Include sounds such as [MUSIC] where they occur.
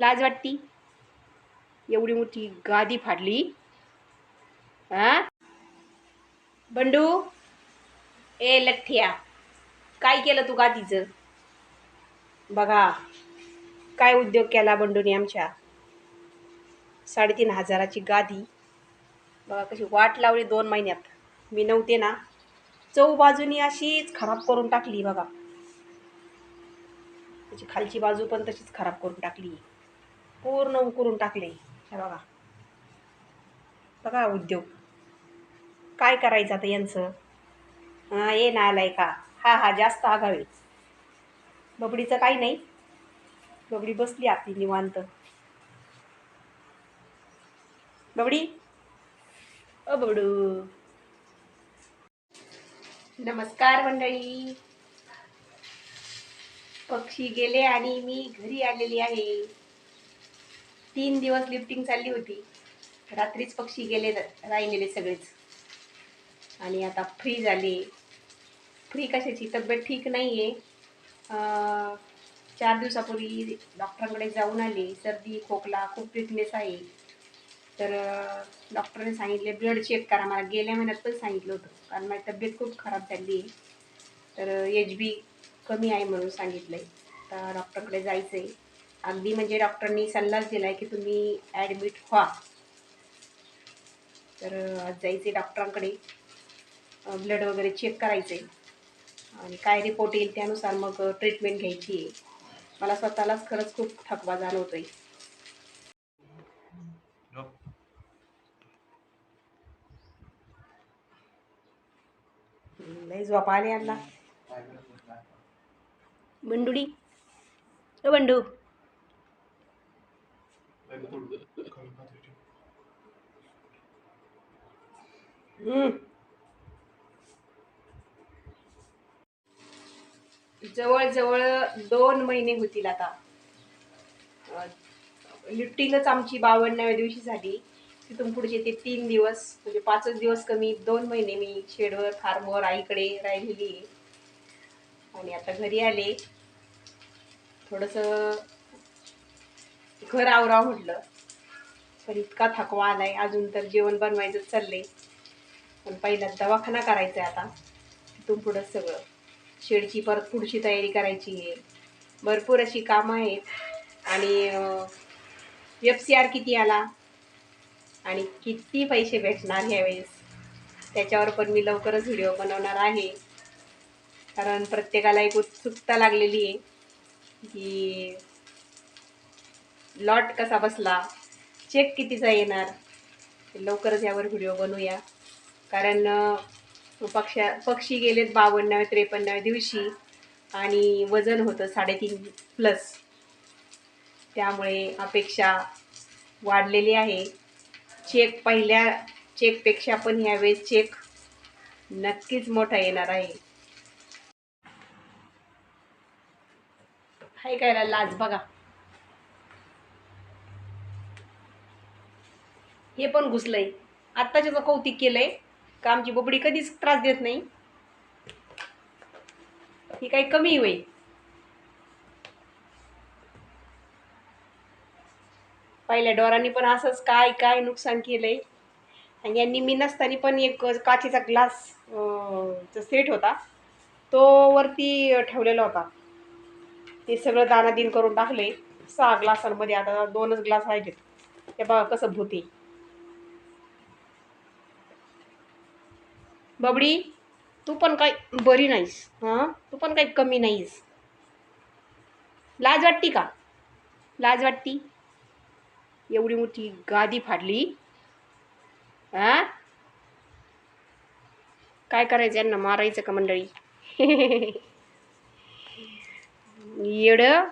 लाज वाटती? एवढी मोठी गादी फाडली. हा? बंडू? ए लठ्ठ्या काय केलं तू गादीचं? बघा काय उद्योग केला बंडूने आमच्या? साडेतीन हजाराची गादी. बघा कशी वाट लावली दोन महिन्यात. मी नव्हते ना. चौ बाजूनी अशीच खराब करून टाकली बघा. त्याची खालची बाजू पण तशीच खराब करून टाकली. पूर्ण उकरून टाकले. हे बघा. बघा उद्योग. काय करायचं आता यांचं? हां ये ना आलाय का हा हा जास्त आगावे. बबडीचं काही नाही. बबडी बसली आपली निवांत. बबडी? अ बबडू. नमस्कार मंडळी. पक्षी गेले आणि मी घरी आलेली आहे. तीन दिवस लिफ्टिंग चालली होती. रात्रीच पक्षी गेले राहिलेले सगळेच. आणि आता फ्री झाली. फ्री कशाची? तब्येत ठीक नाही आहे चार दिवसापूर्वी डॉक्टरांकडे जाऊन आले. सर्दी खोकला खूप विकनेस आहे. तर डॉक्टरने सांगितले ब्लड चेक करा. मला गेल्या महिन्यात पण सांगितलं होतं. कारण माझी तब्येत खूप खराब झाली आहे. तर एच बी कमी आहे म्हणून सांगितलं आहे तर डॉक्टरकडे जायचं आहे अगदी म्हणजे डॉक्टरनी सल्लाच दिला आहे की तुम्ही ॲडमिट व्हा. तर आज जायचं डॉक्टरांकडे. ब्लड वगैरे चेक करायचं आहे आणि काय रिपोर्ट येईल त्यानुसार मग ट्रीटमेंट घ्यायची आहे. मला स्वतःलाच खरंच खूप थकवा जाणवतो आहे लय झोपा आले यांना. बंडुडी बंडू. हम्म. जवळजवळ दोन महिने होतील आता. लिफ्टिंगच आमची बावन्नाव्या दिवशी झाली. तिथून पुढचे ते तीन दिवस म्हणजे पाचच दिवस कमी दोन महिने मी शेडवर फार्मवर आईकडे राहिलेली आहे. आणि आता घरी आले. थोडंसं घर आवराव म्हटलं. पण इतका थकवा आलाय. अजून तर जेवण बनवायचं चाललंय. पण पहिला दवाखाना करायचा आहे आता. तिथून पुढं सगळं. शेडची परत पुढची तयारी करायची आहे. भरपूर अशी कामं आहेत. आणि एफ सी आर किती आला? आणि किती पैसे भेटणार ह्यावेळेस? त्याच्यावर पण मी लवकरच व्हिडिओ बनवणार आहे. कारण प्रत्येकाला एक उत्सुकता लागलेली आहे की लॉट कसा बसला? चेक कितीचा येणार? लवकरच यावर व्हिडिओ बनवूया. कारण अं, पक्षा पक्षी गेलेत बावन्नाव्या त्रेपन्नाव्या दिवशी आणि वजन होतं साडेतीन प्लस त्यामुळे अपेक्षा वाढलेली आहे. चेक पहिल्या चेकपेक्षा पण ह्यावेळेस चेक नक्कीच मोठा येणार आहे. हाय करायला लाज बघा. हे पण घुसलंय. आत्ताच्याच कौतिक केलंय का आमची बबडी कधीच त्रास देत नाही ही काही कमी होईल. पहिल्या डोरांनी पण असंच काय काय नुकसान केलंय. आणि यांनी मी नसताना पण एक काचेचा ग्लास सेट होता तो वरती ठेवलेला होता. ते सगळं दानादिन करून टाकले सहा ग्लासांमध्ये आता दोनच ग्लास राहिलेत ते बघा कसं भूते बबडी तू पण काय बरी नाहीस हां? तू पण काही कमी नाहीस. लाज वाटती का? लाज वाटती? एवढी मोठी गादी फाडली हा? काय करायचं यांना मारायचं का मंडळी? [LAUGHS] येडं?